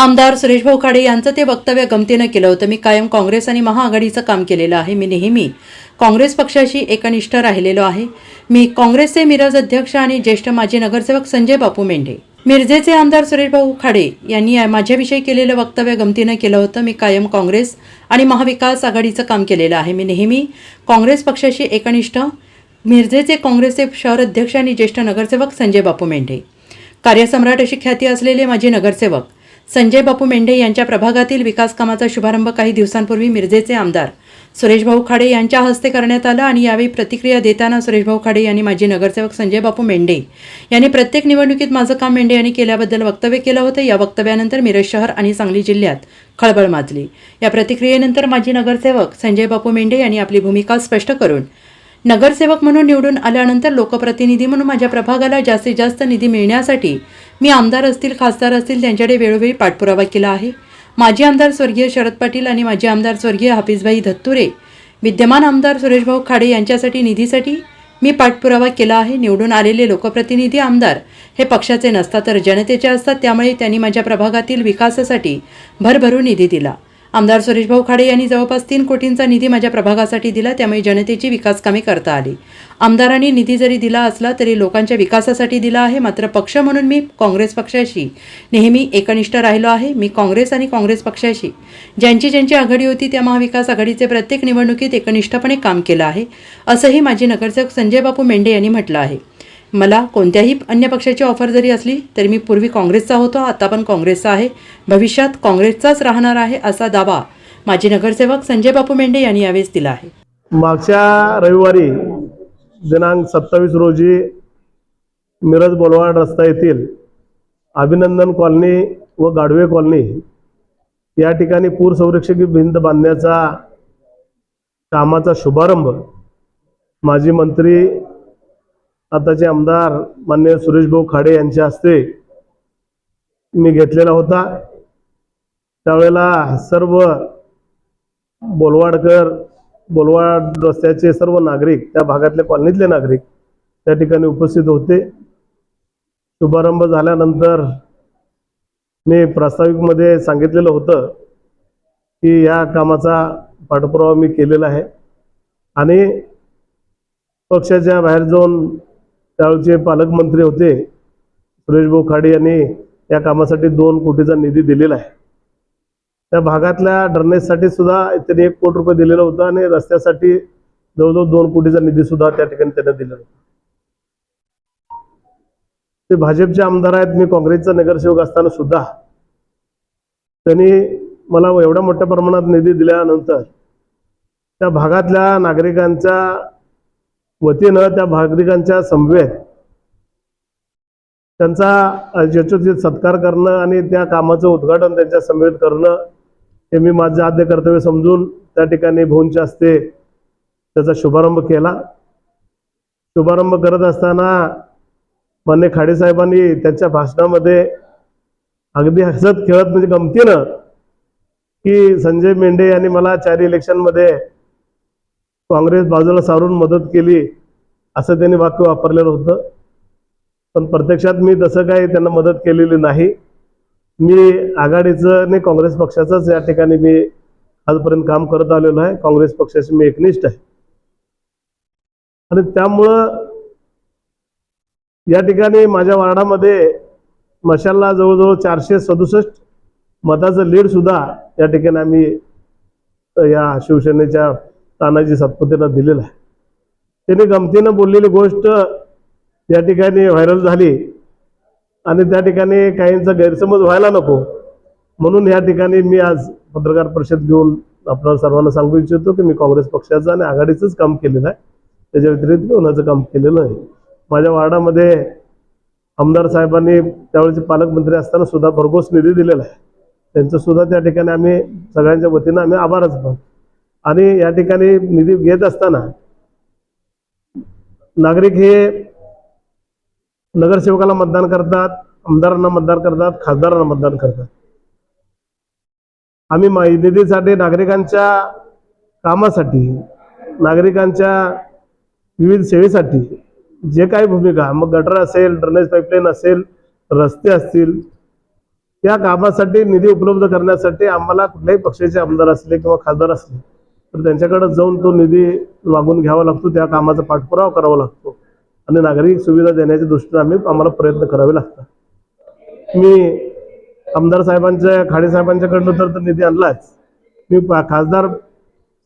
आमदार सुरेश भाऊ खाडे यांचं ते वक्तव्य गमतीनं केलं होतं. मी कायम काँग्रेस आणि महाआघाडीचं काम केलेलं आहे. मी नेहमी काँग्रेस पक्षाशी एकनिष्ठ राहिलेलो आहे. मी काँग्रेसचे मिरज अध्यक्ष आणि ज्येष्ठ माजी नगरसेवक संजय बापू मेंढे. मिरजेचे आमदार सुरेश भाऊ खाडे यांनी माझ्याविषयी केलेलं वक्तव्य गमतीनं केलं होतं. मी कायम काँग्रेस आणि महाविकास आघाडीचं काम केलेलं आहे. मी नेहमी काँग्रेस पक्षाशी एकनिष्ठ मिरजेचे काँग्रेसचे शहर अध्यक्ष आणि ज्येष्ठ नगरसेवक संजय बापू मेंढे. कार्यसम्राट अशी ख्याती असलेले माजी नगरसेवक संजय बापू मेंढे यांच्या प्रभागातील विकास कामाचा शुभारंभ काही दिवसांपूर्वी मिरजेचे आमदार सुरेशभाऊ खाडे यांच्या हस्ते करण्यात आला आणि यावेळी प्रतिक्रिया देताना सुरेशभाऊ खाडे यांनी माजी नगरसेवक संजय बापू मेंढे यांनी प्रत्येक निवडणुकीत माझं काम मेंढे यांनी केल्याबद्दल वक्तव्य केलं होतं. या वक्तव्यानंतर मिरज शहर आणि सांगली जिल्ह्यात खळबळ माजली. या प्रतिक्रियेनंतर माजी नगरसेवक संजय बापू मेंढे यांनी आपली भूमिका स्पष्ट करून नगरसेवक म्हणून निवडून आल्यानंतर लोकप्रतिनिधी म्हणून माझ्या प्रभागाला जास्तीत जास्त निधी मिळण्यासाठी मी आमदार असतील खासदार असतील त्यांच्याकडे वेळोवेळी पाठपुरावा केला आहे. माजी आमदार स्वर्गीय शरद पाटील आणि माजी आमदार स्वर्गीय हाफिजभाई धत्तुरे विद्यमान आमदार सुरेशभाऊ खाडे यांच्यासाठी निधीसाठी मी पाठपुरावा केला आहे. निवडून आलेले लोकप्रतिनिधी आमदार हे पक्षाचे नसतात तर जनतेचे असतात. त्यामुळे त्यांनी माझ्या प्रभागातील विकासासाठी भरभरून निधी दिला. आमदार सुरेशभाऊ खाडे यांनी जवळपास तीन कोटींचा निधी माझ्या प्रभागासाठी दिला त्यामुळे जनतेची विकासकामे करता आली. आमदारांनी निधी जरी दिला असला तरी लोकांच्या विकासासाठी दिला आहे मात्र पक्ष म्हणून मी काँग्रेस पक्षाशी नेहमी एकनिष्ठ राहिलो आहे. मी काँग्रेस आणि काँग्रेस पक्षाशी. ज्यांची ज्यांची आघाडी होती त्या महाविकास आघाडीचे प्रत्येक निवडणुकीत एकनिष्ठपणे काम केलं आहे असंही माजी नगरसेवक संजय बापू मेंढे यांनी म्हटलं आहे. मला कोणत्याही अन्य पक्षाची ऑफर जरी असली तरी मी पूर्वी काँग्रेसचा होतो आता पण काँग्रेसचा आहे. भविष्यात काँग्रेसचाच राहणार आहे असा दावा माजी नगरसेवक संजय बापू मेंढे यांनी यावेळेस दिला आहे. मागच्या रविवारी दिनांक सत्तावीस रोजी मिरज बोलवाड रस्ता येथील अभिनंदन कॉलनी व गाडवे कॉलनी या ठिकाणी पूर संरक्षक भिंत बांधण्याचा कामाचा शुभारंभ माजी मंत्री आताचे आमदार मान्य सुरेशभाऊ खाडे यांच्या हस्ते मी घेतलेला होता. त्यावेळेला सर्व बोलवाडकर बोलवाड रस्त्याचे सर्व नागरिक त्या भागातल्या कॉलनीतले नागरिक त्या ठिकाणी उपस्थित होते. शुभारंभ झाल्यानंतर मी प्रास्ताविकमध्ये सांगितलेलं होतं की या कामाचा पाठपुरावा मी केलेला आहे. आणि पक्षाच्या बाहेर जाऊन त्यावेळचे पालकमंत्री होते सुरेश खाडे यांनी या कामासाठी दोन कोटीचा निधी दिलेला आहे. त्या भागातल्या ड्रेनेजसाठी सुद्धा त्यांनी एक कोटी रुपये दिलेला होता आणि रस्त्यासाठी जवळजवळ दोन कोटीचा निधी सुद्धा त्या ठिकाणी त्यांना दिलेला होता. ते भाजपचे आमदार आहेत मी काँग्रेसचा नगरसेवक असताना सुद्धा त्यांनी मला एवढ्या मोठ्या प्रमाणात निधी दिल्यानंतर त्या भागातल्या नागरिकांच्या वतीनं त्या नागरिकांच्या समवेत त्यांचा यशोचित सत्कार करणं आणि त्या कामाचं उद्घाटन त्यांच्या समवेत करणं हे मी माझं आद्य कर्तव्य समजून त्या ठिकाणी भाऊंच्या हस्ते त्याचा शुभारंभ केला. शुभारंभ करत असताना मान्य खाडेसाहेबांनी त्यांच्या भाषणामध्ये अगदी हसत खेळत म्हणजे गमतीनं की संजय मेंढे यांनी मला चार इलेक्शनमध्ये काँग्रेस बाजूला सारून मदत केली असं त्यांनी वाक्य वापरलेलं होतं. पण प्रत्यक्षात मी तसं काही त्यांना मदत केलेली नाही. मी आघाडीचं आणि काँग्रेस पक्षाचंच या ठिकाणी मी आजपर्यंत काम करत आलेलो आहे. काँग्रेस पक्षाशी मी एकनिष्ठ आहे. आणि त्यामुळं या ठिकाणी माझ्या वार्डामध्ये मशालला जवळजवळ चारशे सदुसष्ट मताचं लीड सुद्धा या ठिकाणी आम्ही या शिवसेनेच्या तानाजी सातपुतेनं दिलेलं आहे. त्यांनी गमतीनं बोललेली गोष्ट या ठिकाणी व्हायरल झाली आणि त्या ठिकाणी काहींचा गैरसमज व्हायला नको म्हणून या ठिकाणी मी आज पत्रकार परिषद घेऊन आपल्याला सर्वांना सांगू इच्छितो की मी काँग्रेस पक्षाचं आणि आघाडीचंच काम केलेलं आहे. त्याच्या व्यतिरिक्त कोणाचं काम केलेलं नाही. माझ्या वार्डामध्ये आमदार साहेबांनी त्यावेळेचे पालकमंत्री असताना सुद्धा भरघोस निधी दिलेला आहे. त्यांचं सुद्धा त्या ठिकाणी आम्ही सगळ्यांच्या वतीनं आम्ही आभारच मानतो. आणि या ठिकाणी निधी घेत असताना नागरिक हे नगरसेवकाला मतदान करतात आमदारांना मतदान करतात खासदारांना मतदान करतात. आम्ही निधीसाठी नागरिकांच्या कामासाठी नागरिकांच्या विविध सेवेसाठी जे काही भूमिका मग गटर असेल ड्रेनेज पाईपलाईन असेल रस्ते असतील त्या कामासाठी निधी उपलब्ध करण्यासाठी आम्हाला कुठल्याही पक्षाचे आमदार असले किंवा खासदार असले तर त्यांच्याकडे जाऊन तो निधी मागून घ्यावा लागतो त्या कामाचा पाठपुरावा करावा लागतो. आणि नागरिक सुविधा देण्याच्या दृष्टीने आम्ही आम्हाला प्रयत्न करावे लागतात. मी आमदार साहेबांच्या खाडे साहेबांच्याकडनं तर निधी आणलाच. मी पा- खासदार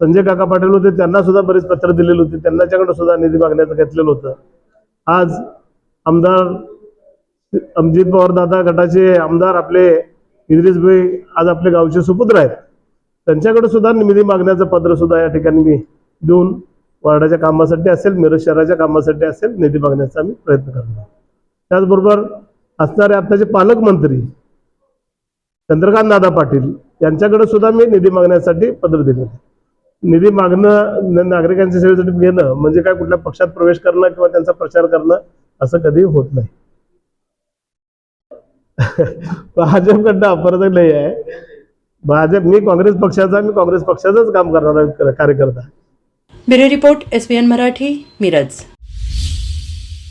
संजय काका पाटील होते त्यांना सुद्धा बरेच पत्र दिलेली होती त्यांच्याकडे सुद्धा निधी मागण्याचं घेतलेलं होतं. आज आमदार अमजित पवार दादा गटाचे आमदार आपले इद्रिस भाई आज आपले गावचे सुपुत्र आहेत. त्यांच्याकडे सुद्धा निधी मागण्याचं पत्र सुद्धा या ठिकाणी मी देऊन वार्डाच्या कामासाठी असेल मिरज शहराच्या कामासाठी असेल निधी मागण्याचा आम्ही प्रयत्न करणार त्याचबरोबर असणारे आताचे पालकमंत्री चंद्रकांत दादा पाटील यांच्याकडे सुद्धा मी निधी मागण्यासाठी पत्र दिलेलं आहे. निधी मागणं नागरिकांच्या सेवेसाठी घेणं म्हणजे काय कुठल्या पक्षात प्रवेश करणं किंवा त्यांचा प्रचार करणं असं कधी होत नाही. भाजपकडनं अपराध नाही आहे. भाजप मी काँग्रेस पक्षाचा मी काँग्रेस पक्षाचंच काम करणारा कार्यकर्ता. Bureau report S N Marathi Miraj.